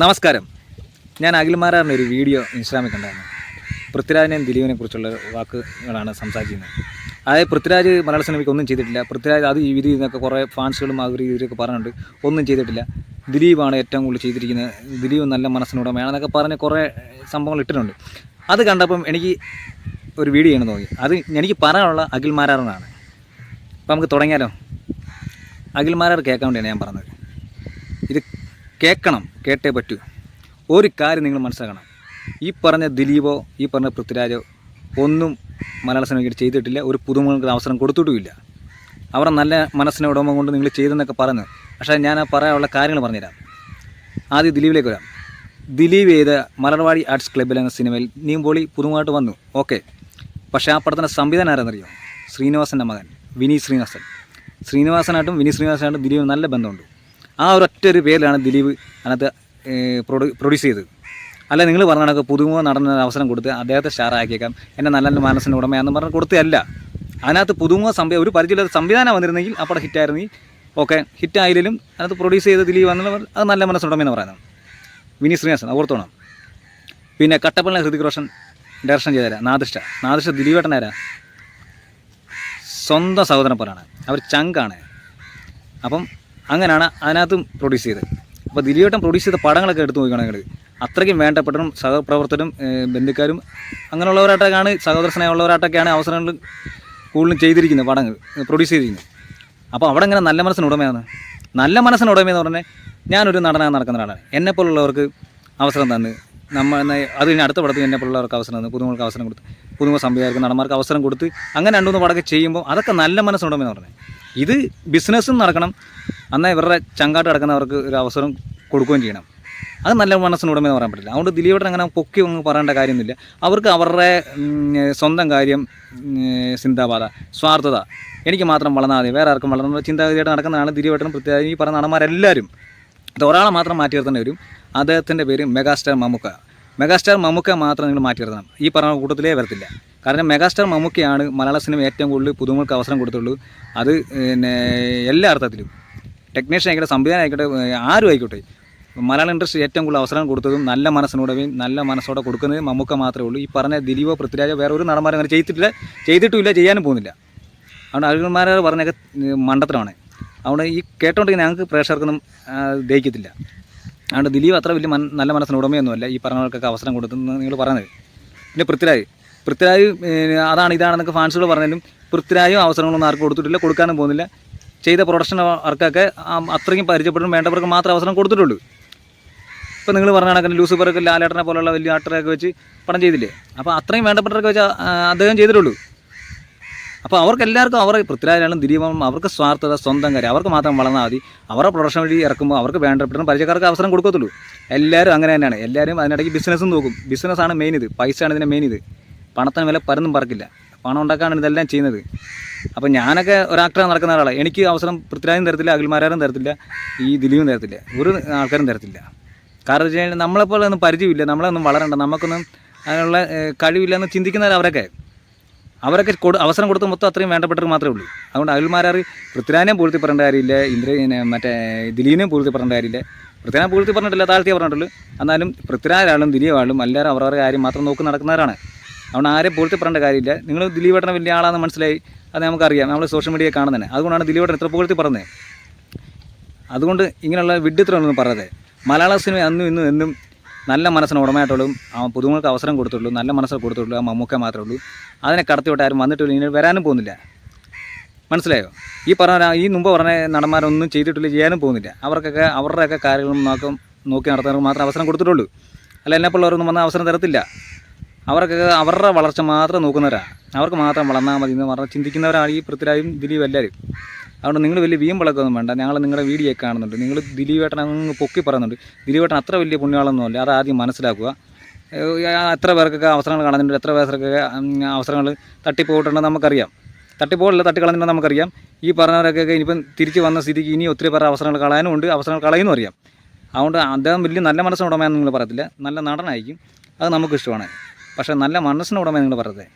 നമസ്കാരം. ഞാൻ അഖിൽമാരാറിന്റെ ഒരു വീഡിയോ ഇൻസ്റ്റാഗ്രാമിൽ കണ്ടായിരുന്നു. പൃഥ്വിരാജിനെയും ദിലീപിനെ കുറിച്ചുള്ള വാക്കുകളാണ് സംസാരിക്കുന്നത് അതായത് പൃഥ്വിരാജ് മലയാള സിനിമയ്ക്ക് ഒന്നും ചെയ്തിട്ടില്ല. പൃഥ്വിരാജ് അത് ഈ വിധി എന്നൊക്കെ കുറേ ഫാൻസുകളും ആ ഒരു രീതിയിലൊക്കെ പറഞ്ഞിട്ടുണ്ട്. ഒന്നും ചെയ്തിട്ടില്ല. ദിലീപാണ് ഏറ്റവും കൂടുതൽ ചെയ്തിരിക്കുന്നത്. ദിലീപ് നല്ല മനസ്സിനുടമയാണെന്നൊക്കെ പറഞ്ഞ് കുറേ സംഭവങ്ങൾ ഇട്ടിട്ടുണ്ട്. അത് കണ്ടപ്പം എനിക്ക് ഒരു വീഡിയോ ചെയ്യണം തോന്നി. അത് എനിക്ക് പറയാനുള്ള അഖിൽമാരാറിനാണ്. അപ്പോൾ നമുക്ക് തുടങ്ങിയാലോ? അഖിൽമാരാർ കേൾക്കാൻ വേണ്ടിയാണ് ഞാൻ പറഞ്ഞത്. ഇത് കേൾക്കണം കേട്ടേ പറ്റൂ. ഒരു കാര്യം നിങ്ങൾ മനസ്സിലാക്കണം. ഈ പറഞ്ഞ ദിലീപോ ഈ പറഞ്ഞ പൃഥ്വിരാജോ ഒന്നും മലയാള സിനിമയ്ക്ക് ചെയ്തിട്ടില്ല. ഒരു പുതുമുഖങ്ങൾക്ക് അവസരം കൊടുത്തിട്ടുമില്ല. അവരുടെ നല്ല മനസ്സിനെ ഉടമ കൊണ്ട് നിങ്ങൾ ചെയ്തെന്നൊക്കെ പറഞ്ഞു പക്ഷേ ഞാൻ ആ പറയാനുള്ള കാര്യങ്ങൾ പറഞ്ഞുതരാം. ആദ്യം ദിലീപിലേക്ക് വരാം. ദിലീപ് ചെയ്ത മലർവാടി ആർട്സ് ക്ലബ്ബിൽ എന്ന സിനിമയിൽ നീമ്പോളി പുതുമായിട്ട് വന്നു. ഓക്കെ. പക്ഷേ ആ പടത്തിന്റെ സംവിധാനം ആരെന്നറിയോ ശ്രീനിവാസന്റെ മകൻ വിനീത് ശ്രീനിവാസൻ. ശ്രീനിവാസനായിട്ടും വിനീത് ശ്രീനിവാസനായിട്ടും ദിലീപ് നല്ല ബന്ധമുണ്ട്. ആ ഒരൊറ്റ ഒരു പേരിലാണ് ദിലീപ് അതിനകത്ത് പ്രൊഡ്യൂ പ്രൊഡ്യൂസ് ചെയ്തത്. അല്ല നിങ്ങൾ പറഞ്ഞ കണക്ക് പുതുമുഖ നടന്ന അവസരം കൊടുത്ത് അദ്ദേഹത്തെ സ്റ്റാറാക്കിയേക്കാം എന്നെ നല്ല നല്ല മനസ്സിന്റെ ഉടമയാണെന്ന് പറഞ്ഞ് കൊടുത്തതല്ല. അതിനകത്ത് പുതുമുഖ സംഭവം ഒരു പരിചയമില്ലാത്ത സംവിധാനം വന്നിരുന്നെങ്കിൽ അപ്പോൾ ഹിറ്റായിരുന്നെങ്കിൽ ഓക്കെ ഹിറ്റായാലും അതിനകത്ത് പ്രൊഡ്യൂസ് ചെയ്ത ദിലീപ് വന്നുള്ള അത് നല്ല മനസ്സുടമയെന്ന് പറയുന്നത്. വിനി ശ്രീനിവാസൻ ഓർത്തോണം. പിന്നെ കട്ടപ്പള്ളി ഹൃതിക് റോഷൻ ഡയറക്ഷൻ ചെയ്തരാ നാദിഷ്ട. നാദിഷ്ട ദിലീപേട്ടനാരാ സ്വന്തം സഹോദരൻ പോലാണ്. അവർ ചങ്കാണ്. അപ്പം അങ്ങനെയാണ് അതിനകത്തും പ്രൊഡ്യൂസ് ചെയ്തത്. അപ്പോൾ ദിലീപേട്ടൻ പ്രൊഡ്യൂസ് ചെയ്ത പടങ്ങളൊക്കെ എടുത്തു നോക്കുകയാണെങ്കിൽ അത്രയ്ക്കും വേണ്ടപ്പെട്ടതും സഹപ്രവർത്തകരും ബന്ധുക്കാരും അങ്ങനെയുള്ളവരായിട്ടൊക്കെയാണ് സഹോദര സ്നേഹമുള്ളവരായിട്ടൊക്കെയാണ് അവസരങ്ങൾ കൂടുതലും ചെയ്തിരിക്കുന്നത് പടങ്ങൾ പ്രൊഡ്യൂസ് ചെയ്തിരിക്കുന്നത്. അപ്പോൾ അവിടെ ഇങ്ങനെ നല്ല മനസ്സിന് ഉടമയാണ്. നല്ല മനസ്സിന് ഉടമയെന്ന് പറഞ്ഞാൽ ഞാനൊരു നടനായി നടക്കുന്ന ഒരാളാണ്. എന്നെപ്പോലുള്ളവർക്ക് അവസരം തന്ന് നമ്മൾ അത് കഴിഞ്ഞ് അടുത്ത പടത്തിൽ എന്നെപ്പോലുള്ളവർക്ക് അവസരം തന്ന് പുതുമുഖർക്ക് അവസരം കൊടുത്ത് പുതുമുഖ സംവിധായകർക്ക് നടന്മാർക്ക് അവസരം കൊടുത്ത് അങ്ങനെ രണ്ടു മൂന്ന് പടമൊക്കെ ചെയ്യുമ്പോൾ അതൊക്കെ നല്ല മനസ്സുടമെന്ന് പറഞ്ഞത് ഇത് ബിസിനസ്സും നടക്കണം. എന്നാൽ ഇവരുടെ ചങ്കാട്ട് കിടക്കുന്നവർക്ക് ഒരു അവസരം കൊടുക്കുകയും ചെയ്യണം. അത് നല്ല മനസ്സിനുടമെന്ന് പറയാൻ പറ്റില്ല. അതുകൊണ്ട് ദിലീപേട്ടൻ അങ്ങനെ പൊക്കി ഒന്നും പറയേണ്ട കാര്യമൊന്നുമില്ല. അവർക്ക് അവരുടെ സ്വന്തം കാര്യം ചിന്താപാത സ്വാർത്ഥത എനിക്ക് മാത്രം വളർന്നാൽ മതി. വേറെ ആർക്കും വളർന്ന ചിന്താഗതിയായിട്ട് നടക്കുന്നതാണ് ദിലീപേട്ടനും പ്രത്യേകം ഈ പറഞ്ഞ നടന്മാരെല്ലാവരും അത് ഒരാളെ മാത്രം മാറ്റി നിർത്തേണ്ടി വരും. അദ്ദേഹത്തിന്റെ പേര് മെഗാസ്റ്റാർ മമ്മൂക്ക. മെഗാസ്റ്റാർ മമ്മൂക്ക മാത്രം നിങ്ങൾ മാറ്റി നിർത്തണം. ഈ പറഞ്ഞ കൂട്ടത്തിലേ വരത്തില്ല. കാരണം മെഗാസ്റ്റാർ മമ്മൂക്കയാണ് മലയാള സിനിമ ഏറ്റവും കൂടുതൽ പുതുമകൾക്ക് അവസരം കൊടുത്തുള്ളൂ അത് പിന്നെ എല്ലാ അർത്ഥത്തിലും. ടെക്നീഷ്യൻ ആയിക്കോട്ടെ സംവിധാനം ആയിക്കോട്ടെ ആരും ആയിക്കോട്ടെ മലയാള ഇൻഡസ്ട്രി ഏറ്റവും കൂടുതൽ അവസരം കൊടുത്തതും നല്ല മനസ്സിനോടെയും നല്ല മനസ്സോടെ കൊടുക്കുന്നത് മമ്മൂക്ക മാത്രമേ ഉള്ളൂ. ഈ പറഞ്ഞ ദിലീപോ പൃഥ്വിരാജോ വേറെ ഒരു നടന്മാരും അങ്ങനെ ചെയ്തിട്ടില്ല ചെയ്തിട്ടുമില്ല ചെയ്യാനും പോകുന്നില്ല. അതുകൊണ്ട് അഴുകന്മാരെ പറഞ്ഞൊക്കെ മണ്ടത്തരമാണ്. അതുകൊണ്ട് ഈ കേട്ടോണ്ടെങ്കിൽ ഞങ്ങൾക്ക് പ്രേക്ഷകർക്കൊന്നും ദഹിക്കത്തില്ല. അതുകൊണ്ട് ദിലീപ് അത്ര വലിയ നല്ല മനസ്സിന് ഉടമയൊന്നുമല്ല ഈ പറഞ്ഞവർക്കൊക്കെ അവസരം കൊടുത്തെന്ന് നിങ്ങൾ പറയുന്നത്. പിന്നെ പൃഥ്വിരാജ്. പൃഥ്വിരാജ് അതാണ് ഇതാണെന്നൊക്കെ ഫാൻസുകൾ പറഞ്ഞാലും പൃഥ്വിരാജും അവസരങ്ങളൊന്നും ആർക്കും കൊടുത്തിട്ടില്ല കൊടുക്കാനും പോകുന്നില്ല. ചെയ്ത പ്രൊഡക്ഷൻ വർക്കൊക്കെ അത്രയും പരിചയപ്പെടും വേണ്ടവർക്ക് മാത്രം അവസരം കൊടുത്തിട്ടുള്ളൂ. ഇപ്പോൾ നിങ്ങൾ പറഞ്ഞ കണക്കിന് ലൂസിഫറൊക്കെ ലാലേട്ടനെ പോലുള്ള വലിയ ആക്ടറൊക്കെ വെച്ച് പടം ചെയ്തില്ലേ? അപ്പോൾ അത്രയും വേണ്ടപ്പെട്ടവരൊക്കെ വെച്ച് അദ്ദേഹം ചെയ്തിട്ടുള്ളൂ. അപ്പോൾ അവർക്ക് എല്ലാവർക്കും അവർ പൃഥ്വിരാജാണ് ദിലീപം അവർക്ക് സ്വാർത്ഥത സ്വന്തം കാര്യം അവർക്ക് മാത്രം വളർന്നാൽ മതി. അവരുടെ പ്രൊഡക്ഷൻ വഴി ഇറക്കുമ്പോൾ അവർക്ക് വേണ്ടപ്പെട്ട പരിചയക്കാർക്ക് അവസരം കൊടുക്കത്തുള്ളൂ. എല്ലാവരും അങ്ങനെ തന്നെയാണ്. എല്ലാവരും അതിനിടയ്ക്ക് ബിസിനസ്സും നോക്കും. ബിസിനസ്സാണ് മെയിൻ ഇത്. പൈസയാണ് ഇതിന്റെ മെയിൻ ഇത്. പണത്തിന് വില പരന്നും പറക്കില്ല. പണം ഉണ്ടാക്കാനാണ് ഇതെല്ലാം ചെയ്യുന്നത്. അപ്പോൾ ഞാനൊക്കെ ഒരു ആക്ടറാണ് നടക്കുന്ന ആളാണ് എനിക്ക് അവസരം പൃഥ്വിരാജും തരത്തില്ല അഖിൽമാരും തരത്തില്ല ഈ ദിലീപും തരത്തില്ല ഒരു ആൾക്കാരും തരത്തില്ല. കാരണം വെച്ച് കഴിഞ്ഞാൽ നമ്മളെപ്പോലെ ഒന്നും പരിചയമില്ല നമ്മളൊന്നും വളരണ്ട നമുക്കൊന്നും അതിനുള്ള കഴിവില്ലെന്ന് ചിന്തിക്കുന്നവർ അവരൊക്കെ. അവരൊക്കെ കൊടു അവസരം കൊടുത്ത് മൊത്തം അത്രയും വേണ്ടപ്പെട്ടവർ മാത്രമേ ഉള്ളൂ. അതുകൊണ്ട് അഖിൽമാരാർ പൃഥ്വിരാജിനെയും പൂഴ്ത്തി പറയേണ്ട കാര്യമില്ല ഇന്ദ്ര മറ്റേ ദിലീപിനെയും പൂഴ്ത്തി പറയേണ്ട കാര്യമില്ല. പൃഥ്വിരാജ് പൂഴ്ത്തി പറഞ്ഞിട്ടില്ല താഴ്ത്തിയേ പറഞ്ഞിട്ടുള്ളൂ. എന്നാലും പൃഥ്വിരാജാളും ദിലീപാളും എല്ലാവരും അവരവരുടെ കാര്യം മാത്രം നോക്കി നടക്കുന്നവരാണ്. അതുകൊണ്ട് ആരെ പൂഴ്ത്തി പറയേണ്ട കാര്യമില്ല. നിങ്ങൾ ദിലീപേട്ടനെ വലിയ ആളാണെന്ന് മനസ്സിലായി. അത് നമുക്കറിയാം. നമ്മൾ സോഷ്യൽ മീഡിയ കാണുന്നത് അതുകൊണ്ടാണ് ദിലീപേട്ടൻ ഇത്ര പൊളിത്തി പറഞ്ഞത്. അതുകൊണ്ട് ഇങ്ങനെയുള്ള വിഡ്ഢിത്തരമൊന്നും പറയാതെ. മലയാള സിനിമ അന്നും ഇന്നും എന്നും നല്ല മനസ്സിന് ഉടമയായിട്ടുള്ളൂ. ആ പുതുമകൾക്ക് അവസരം കൊടുത്തുള്ളൂ നല്ല മനസ്സിൽ കൊടുത്തുള്ളൂ ആ മമ്മൂക്ക മാത്രമേ ഉള്ളൂ. അതിനെ കടത്തിവിട്ട് ആരും വന്നിട്ടില്ല. ഇനി വരാനും പോകുന്നില്ല. മനസ്സിലായോ? ഈ പറഞ്ഞ ഈ മുമ്പ് പറഞ്ഞ നടന്മാരൊന്നും ചെയ്തിട്ടില്ല ചെയ്യാനും പോകുന്നില്ല. അവർക്കൊക്കെ അവരുടെയൊക്കെ കാര്യങ്ങളും നോക്കും നോക്കി നടത്തുന്നവർക്ക് മാത്രം അവസരം കൊടുത്തിട്ടുള്ളൂ. അല്ല എന്നെപ്പോലുള്ളവരൊന്നും വന്ന അവസരം തരത്തില്ല. അവർക്കൊക്കെ അവരുടെ വളർച്ച മാത്രം നോക്കുന്നവരാണ് അവർക്ക് മാത്രം വളർന്നാൽ മതി എന്ന് പറഞ്ഞാൽ ചിന്തിക്കുന്നവരാണ് ഈ പൃഥ്വിരാജും ദിലീപ് എല്ലാവരും. അതുകൊണ്ട് നിങ്ങൾ വലിയ വീം വിളക്കൊന്നും വേണ്ട. ഞങ്ങൾ നിങ്ങളുടെ വീഡിയോ കാണുന്നുണ്ട്. നിങ്ങൾ ദിലീപേട്ടൻ അങ്ങ് പൊക്കി പറയുന്നുണ്ട്. ദിലീപേട്ടൻ അത്ര വലിയ പുണ്യാളൊന്നുമല്ല അത് ആദ്യം മനസ്സിലാക്കുക. എത്ര പേർക്കൊക്കെ അവസരങ്ങൾ കാണുന്നുണ്ട്. എത്ര പേർക്കൊക്കെ അവസരങ്ങൾ തട്ടിപ്പോയിട്ടുണ്ടെന്ന് നമുക്കറിയാം. തട്ടിപ്പോയില്ല തട്ടിക്കളഞ്ഞിട്ടുണ്ടെന്ന് നമുക്കറിയാം. ഈ പറഞ്ഞവരൊക്കെ ഇനിയിപ്പം തിരിച്ച് വന്ന സ്ഥിതിക്ക് ഇനി ഒത്തിരി പേർ അവസരങ്ങൾ കളയാനും ഉണ്ട്. അവസരങ്ങൾ കളയുന്നു അറിയാം. അതുകൊണ്ട് അദ്ദേഹം വലിയ നല്ല മനസ്സിന് ഉടമയെന്ന് നിങ്ങൾ പറയത്തില്ല. നല്ല നടനായിരിക്കും. അത് നമുക്ക് ഇഷ്ടമാണ് പക്ഷേ നല്ല മനസ്സിന് ഉടമ നിങ്ങൾ പറയത്തേ